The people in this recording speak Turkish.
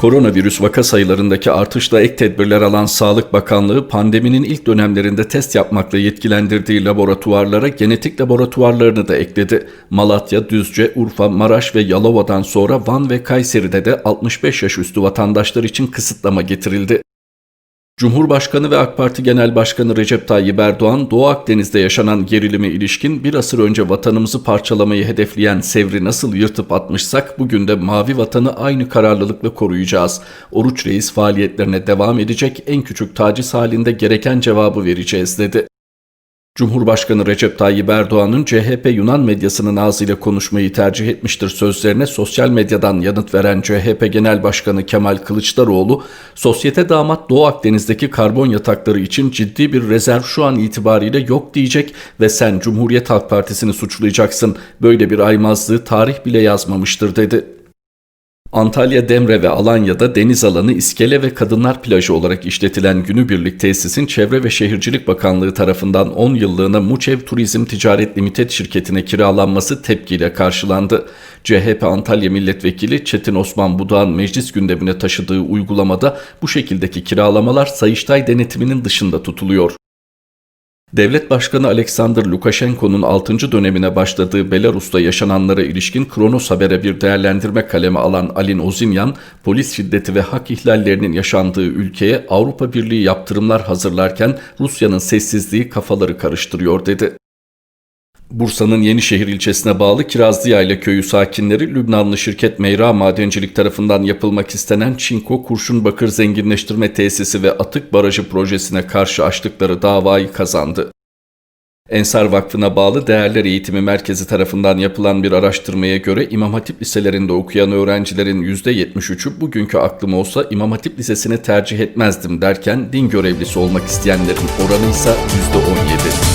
Koronavirüs vaka sayılarındaki artışla ek tedbirler alan Sağlık Bakanlığı pandeminin ilk dönemlerinde test yapmakla yetkilendirdiği laboratuvarlara genetik laboratuvarlarını da ekledi. Malatya, Düzce, Urfa, Maraş ve Yalova'dan sonra Van ve Kayseri'de de 65 yaş üstü vatandaşlar için kısıtlama getirildi. Cumhurbaşkanı ve AK Parti Genel Başkanı Recep Tayyip Erdoğan, Doğu Akdeniz'de yaşanan gerilime ilişkin bir asır önce vatanımızı parçalamayı hedefleyen Sevr'i nasıl yırtıp atmışsak bugün de mavi vatanı aynı kararlılıkla koruyacağız. Oruç Reis faaliyetlerine devam edecek en küçük taciz halinde gereken cevabı vereceğiz dedi. Cumhurbaşkanı Recep Tayyip Erdoğan'ın CHP Yunan medyasının ağzıyla konuşmayı tercih etmiştir sözlerine sosyal medyadan yanıt veren CHP Genel Başkanı Kemal Kılıçdaroğlu, sosyete damat Doğu Akdeniz'deki karbon yatakları için ciddi bir rezerv şu an itibariyle yok diyecek ve sen Cumhuriyet Halk Partisi'ni suçlayacaksın. Böyle bir aymazlığı tarih bile yazmamıştır dedi. Antalya, Demre ve Alanya'da deniz alanı iskele ve kadınlar plajı olarak işletilen günübirlik tesisin Çevre ve Şehircilik Bakanlığı tarafından 10 yıllığına Muçev Turizm Ticaret Limited şirketine kiralanması tepkiyle karşılandı. CHP Antalya Milletvekili Çetin Osman Budağ'ın meclis gündemine taşıdığı uygulamada bu şekildeki kiralamalar Sayıştay denetiminin dışında tutuluyor. Devlet Başkanı Alexander Lukashenko'nun 6. dönemine başladığı Belarus'ta yaşananlara ilişkin Kronos Haber'e bir değerlendirme kalemi alan Alin Ozinyan, polis şiddeti ve hak ihlallerinin yaşandığı ülkeye Avrupa Birliği yaptırımlar hazırlarken Rusya'nın sessizliği kafaları karıştırıyor dedi. Bursa'nın Yenişehir ilçesine bağlı Kirazlıyayla köyü sakinleri Lübnanlı şirket Meyra Madencilik tarafından yapılmak istenen Çinko Kurşun Bakır Zenginleştirme Tesisi ve Atık Barajı projesine karşı açtıkları davayı kazandı. Ensar Vakfı'na bağlı Değerler Eğitimi Merkezi tarafından yapılan bir araştırmaya göre İmam Hatip liselerinde okuyan öğrencilerin %73'ü bugünkü aklım olsa İmam Hatip Lisesi'ni tercih etmezdim derken din görevlisi olmak isteyenlerin oranı ise %17.